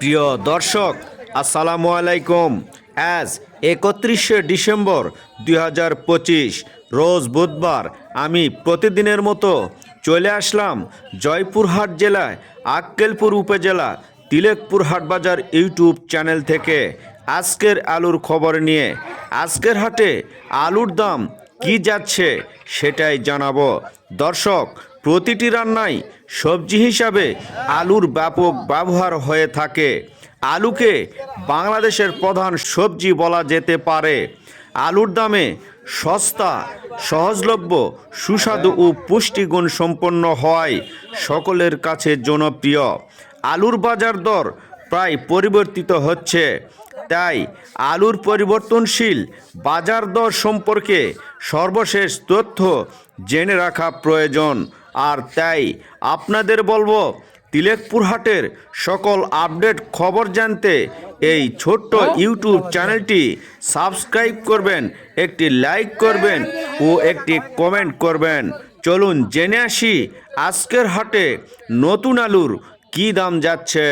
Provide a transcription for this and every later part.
প্রিয় দর্শক, আসসালামু আলাইকুম। আজ একত্রিশে ডিসেম্বর দুই হাজার পঁচিশ, রোজ বুধবার আমি প্রতিদিনের মতো চলে আসলাম জয়পুরহাট জেলায়, আক্কেলপুর উপজেলা তিলেকপুর হাটবাজার ইউটিউব চ্যানেল থেকে। আজকের আলুর খবর নিয়ে আজকের হাটে আলুর দাম কি যাচ্ছে সেটাই জানাব। দর্শক প্রতিটি রান্নায় সবজি হিসাবে আলুর ব্যাপক ব্যবহার হয়ে থাকে। আলুকে বাংলাদেশের প্রধান সবজি বলা যেতে পারে। আলুর দামে সস্তা, সহজলভ্য, সুস্বাদু ও পুষ্টিগুণ সম্পন্ন হওয়ায় সকলের কাছে জনপ্রিয়। আলুর বাজার দর প্রায় পরিবর্তিত হচ্ছে। তাই আলুর পরিবর্তনশীল বাজার দর সম্পর্কে সর্বশেষ তথ্য জেনে রাখা প্রয়োজন। আর তাই আপনাদের বলব, তিলেকপুর হাটের সকল আপডেট খবর জানতে এই ছোট্ট ইউটিউব চ্যানেলটি সাবস্ক্রাইব করবেন, একটি লাইক করবেন ও একটি কমেন্ট করবেন। চলুন জেনে আসি আজকের হাটে নতুন আলুর কী দাম যাচ্ছে।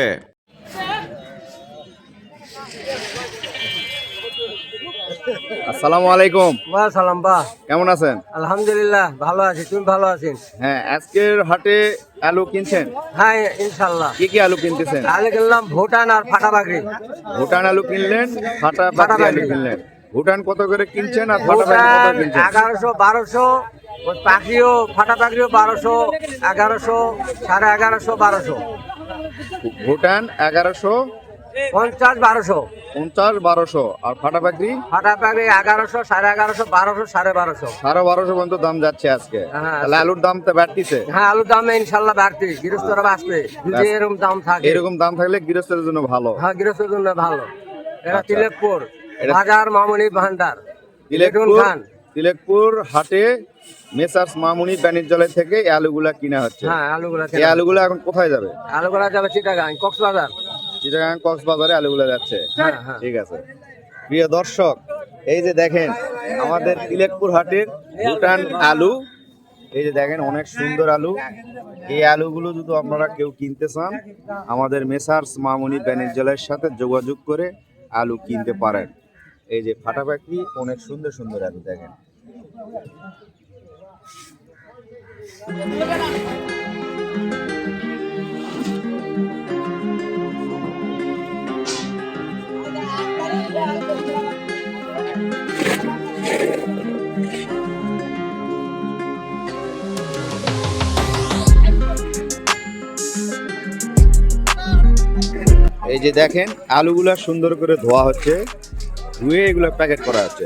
আসসালামু আলাইকুম। বা সালাম বা কেমন আছেন? আলহামদুলিল্লাহ ভালো আছি। তুমি ভালো আছেন? হ্যাঁ আজকের হাটে আলু কিনছেন? হ্যাঁ ইনশাল্লাহ কি কি আলু কিনতেছেন? তাহলে কিনলাম ভুটান আর ফাটা বাকরি। ভুটান আলু কিনলেন ফাটা ফাটা আলু কিনলেন। ভুটান কত করে কিনছেন আর ফাটা পাতি কত কিনছেন? এগারোশো বারোশো ওই পাখিও ফাটা পাখিও বারোশো এগারোশো সাড়ে এগারোশো বারোশো। ভুটান এগারোশো পঞ্চাশ বারোশো। পঞ্চাশ বারোশো। আর ফাটা পাকড়ি ফাটা পাখি এগারোশো সাড়ে এগারোশো বারোশো সাড়ে বারোশো। সাড়ে বারোশো পর্যন্ত দাম যাচ্ছে আজকে। হ্যাঁ। তাহলে আলুর দাম তো বাড়তিছে। হ্যাঁ আলুর দামে ইনশাল্লাহ বাড়তি। গৃহস্থরা বাঁচবে। যদি এরকম দাম থাকে। এরকম দাম থাকলে গৃহস্থের জন্য ভালো। হ্যাঁ গৃহস্থের জন্য ভালো। এটা আচ্ছা। তিলেকপুর। বাজার মামনি ভান্ডার। তিলেকপুর খান। তিলেকপুর হাটে মেসার্স মামুনি বাণিজ্যালয় থেকে এই আলুগুলা কিনা হচ্ছে। হ্যাঁ আলুগুলা এই আলুগুলা এখন কোথায় যাবে? আলুগুলা যাবে চিটাগাং কক্সবাজার। চিটাগাং কক্সবাজারে আলুগুলা যাচ্ছে। হ্যাঁ হ্যাঁ। ঠিক আছে। প্রিয় দর্শক এই যে দেখেন আমাদের তিলেকপুর হাটের ভুটান আলু। এই যে দেখেন অনেক সুন্দর আলু। এই আলুগুলো যদি আপনারা কেউ কিনতে চান আমাদের মেসার্স মামুনি বাণিজ্যালয়ের সাথে যোগাযোগ করে আলু কিনতে পারেন। এই যে ফাটাফাটি অনেক সুন্দর সুন্দর আলু দেখেন। এই যে দেখেন আলুগুলা সুন্দর করে ধোয়া হচ্ছে। ধুয়ে এগুলো প্যাকেট করা হচ্ছে।